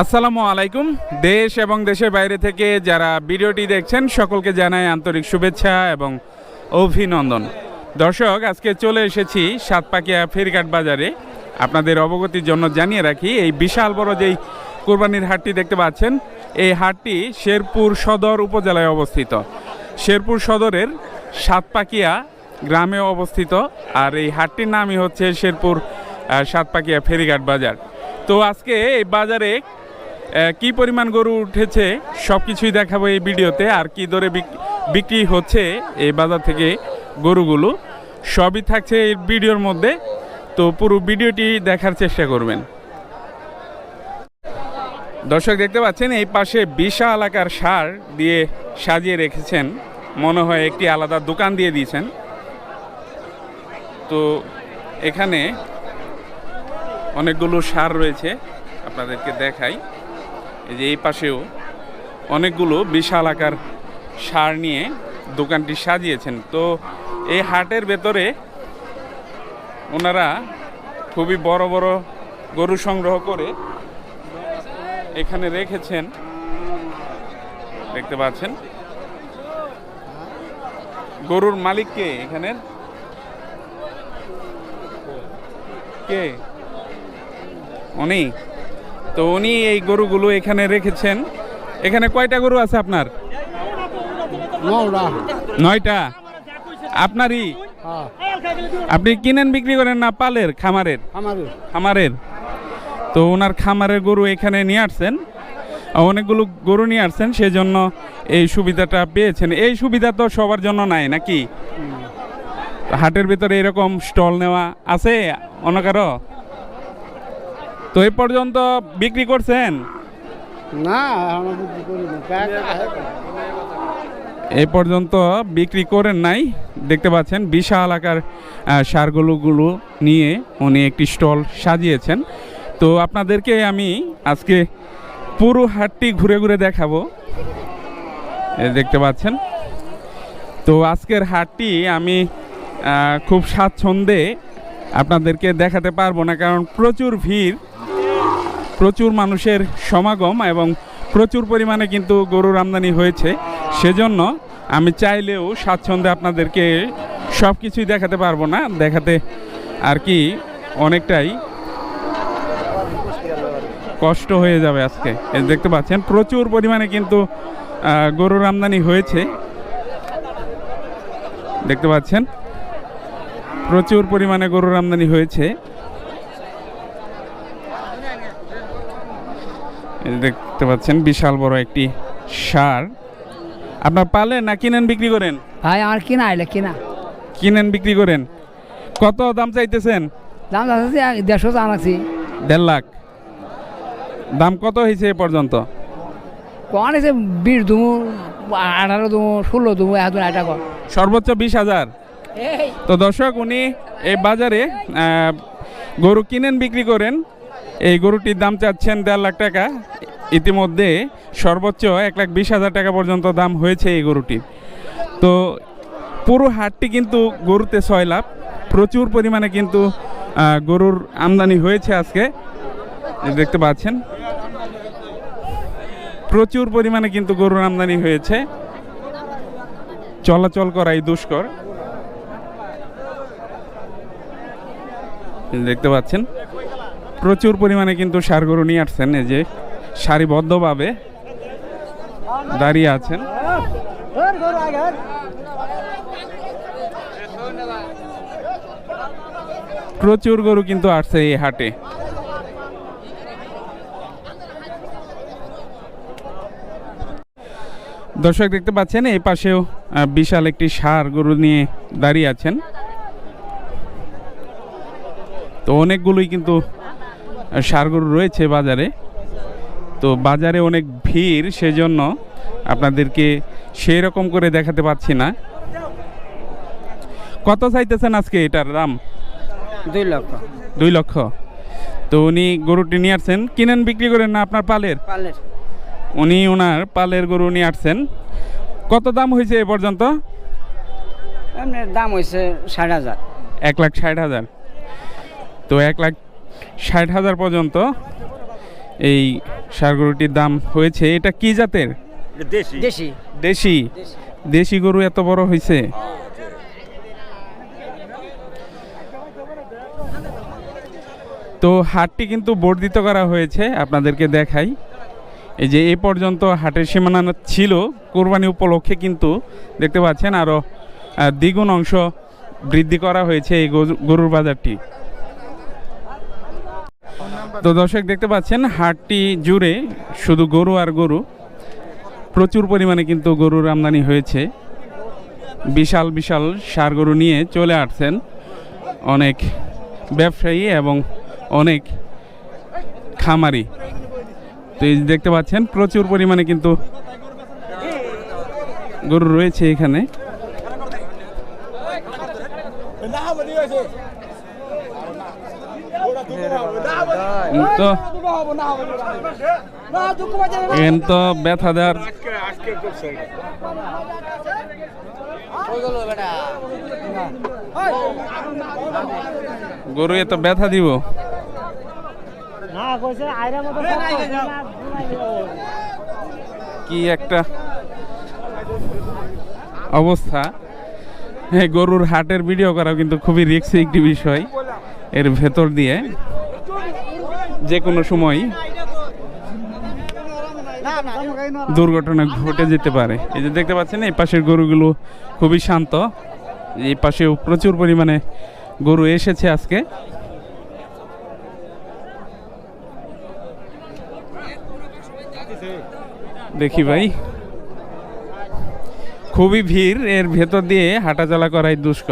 আসসালামু আলাইকুম। দেশ এবং দেশের বাইরে থেকে যারা ভিডিওটি দেখছেন, সকলকে জানাই আন্তরিক শুভেচ্ছা এবং অভিনন্দন। দর্শক, আজকে চলে এসেছি সাতপাকিয়া ফেরিঘাট বাজারে। আপনাদের অবগতির জন্য জানিয়ে রাখি, এই বিশাল বড় যেই কোরবানির হাটটি দেখতে পাচ্ছেন, এই হাটটি শেরপুর সদর উপজেলায় অবস্থিত। শেরপুর সদরের সাতপাকিয়া গ্রামে অবস্থিত, আর এই হাটটির নামই হচ্ছে শেরপুর সাতপাকিয়া ফেরিঘাট বাজার। তো আজকে এই বাজারে কি পরিমাণ গরু উঠেছে সব কিছুই দেখাবো এই ভিডিওতে, আর কি দরে বিক্রি হচ্ছে এই বাজার থেকে গরুগুলো, সবই থাকছে এই ভিডিওর মধ্যে, তো পুরো ভিডিওটি দেখার চেষ্টা করবেন। দর্শক, দেখতে পাচ্ছেন, এই পাশে বিশাল আকার সার দিয়ে সাজিয়ে রেখেছেন, মনে হয় একটি আলাদা দোকান দিয়ে দিয়েছেন। তো এখানে অনেকগুলো সার রয়েছে, আপনাদেরকে দেখাই। এই যে এই পাশেও অনেকগুলো বিশাল আকার সার নিয়ে দোকানটি সাজিয়েছেন। তো এই হাটের ভেতরে ওনারা খুবই বড় বড় গরু সংগ্রহ করে এখানে রেখেছেন। দেখতে পাচ্ছেন? গরুর মালিক কে এখানের কে? উনি। তো উনি এই গরুগুলো এখানে রেখেছেন। এখানে কয়টা গরু আছে আপনার? নৌরা নয়টা? আপনারই? হ্যাঁ। আপনি কিনেন বিক্রি করেন না পালের খামারের? খামারের। তো ওনার খামারের গরু এখানে নিয়ে আসছেন। অনেকগুলো গরু নিয়ে আসছেন সেজন্য এই সুবিধাটা পেয়েছেন। এই সুবিধা তো সবার জন্য নাই নাকি? হাটের ভিতরে এরকম স্টল নেওয়া আছে অন্য কারও? তো এই পর্যন্ত বিক্রি করছেন? না এই পর্যন্ত বিক্রি করেন নাই। দেখতে পাচ্ছেন বিশাল আকার সারগুলোগুলো নিয়ে উনি একটি স্টল সাজিয়েছেন। তো আপনাদেরকে আমি আজকে পুরো হাটটি ঘুরে ঘুরে দেখাবো। দেখতে পাচ্ছেন। তো আজকের হাটটি আমি খুব স্বাচ্ছন্দ্যে আপনাদেরকে দেখাতে পারব না কারণ প্রচুর ভিড়। প্রচুর মানুষের সমাগম এবং প্রচুর পরিমাণে কিন্তু গরুর আমদানি হয়েছে। সেজন্য আমি চাইলেও স্বাচ্ছন্দ্যে আপনাদেরকে সব কিছুই দেখাতে পারব না। দেখাতে আর কি অনেকটাই কষ্ট হয়ে যাবে আজকে। দেখতে পাচ্ছেন, প্রচুর পরিমাণে কিন্তু গরুর আমদানি হয়েছে। দেখতে পাচ্ছেন, প্রচুর পরিমাণে গরুর আমদানি হয়েছে এই যে দেখতে পাচ্ছেন বিশাল বড় একটি সার। আপনার পালেন না কিনেন বিক্রি করেন? ভাই আমার কিনা আইলে কিনা। কিনেন বিক্রি করেন। কত দাম চাইতেছেন? দাম যাচ্ছে দেড়শো জানাচ্ছি দেড় লাখ। দাম কত হয়েছে এ পর্যন্ত? কখন এসে বিশ দুমু আঠারো দুমু ষোলো দুমু এত এটা কর সর্বোচ্চ বিশ হাজার। এই। তো দর্শক উনি এই বাজারে গরু কিনেন বিক্রি করেন। এই গরুটির দাম চাচ্ছেন দেড় লাখ টাকা। ইতিমধ্যে সর্বোচ্চ এক লাখ বিশ হাজার টাকা পর্যন্ত দাম হয়েছে এই গরুটির। তো পুরো হাটটি কিন্তু গরুতে ছয় লাভ। প্রচুর পরিমাণে কিন্তু গরুর আমদানি হয়েছে আজকে। দেখতে পাচ্ছেন। প্রচুর পরিমাণে কিন্তু গরুর আমদানি হয়েছে। চলাচল করাই দুষ্কর। দেখতে পাচ্ছেন। প্রচুর পরিমাণে কিন্তু সার গরু নিয়ে আসছেন। এই যে সারিবদ্ধভাবে দাঁড়িয়ে আছেন। প্রচুর গরু কিন্তু আসছে এই হাটে। দর্শক দেখতে পাচ্ছেন, এই পাশেও বিশাল একটি সার গরু নিয়ে দাঁড়িয়ে আছেন। তো অনেকগুলোই কিন্তু সার গরু রয়েছে বাজারে। তো বাজারে অনেক ভিড় সেজন্য আপনাদেরকে সেই রকম করে দেখাতে পাচ্ছি না। কত চাইতেছেন আজকে এটার দাম? দুই লক্ষ। দুই লক্ষ। তো উনি গরুটি নিয়ে আসছেন। কিনেন বিক্রি করেন না আপনার পালের? পালের। উনি ওনার পালের গরু নিয়ে আসছেন। কত দাম হয়েছে এ পর্যন্ত? দাম হয়েছে ষাট হাজার। এক লাখ ষাট হাজার। তো এক লাখ ষাট হাজার পর্যন্ত এই ষাঁড় গরুটির দাম হয়েছে। এটা কি জাতের? দেশি। দেশি। দেশি? গরু এত বড় হয়েছে। তো হাটটি কিন্তু বর্ধিত করা হয়েছে আপনাদেরকে দেখাই। এই যে এ পর্যন্ত হাটের সীমানা ছিল কোরবানি উপলক্ষে কিন্তু দেখতে পাচ্ছেন আরও দ্বিগুণ অংশ বৃদ্ধি করা হয়েছে এই গরু- গরুর বাজারটি। তো দর্শক দেখতে পাচ্ছেন, হাটটি জুড়ে শুধু গরু আর গরু, প্রচুর পরিমাণে কিন্তু গরুর আমদানি হয়েছে। বিশাল বিশাল সার গরু নিয়ে চলে আসছেন অনেক ব্যবসায়ী এবং অনেক খামারি। তো এই দেখতে পাচ্ছেন, প্রচুর পরিমাণে কিন্তু গরু রয়েছে এখানে। তো এখানে তো ব্যথা দেওয়ার গরু এত ব্যথা দিব। কি একটা অবস্থা। গরুর হাটের ভিডিও করা কিন্তু খুবই রিস্কি একটি বিষয়। এর ভেতর দিয়ে যে কোনো সময় দুর্ঘটনা ঘটে যেতে পারে। এই যে দেখতে পাচ্ছেন, এই পাশের গরুগুলো খুবই শান্ত। এই পাশেও প্রচুর পরিমাণে গরু এসেছে আজকে। দেখি ভাই। খুবই ভিড়, এর ভেতর দিয়ে হাঁটাচলা করাই দুষ্কর।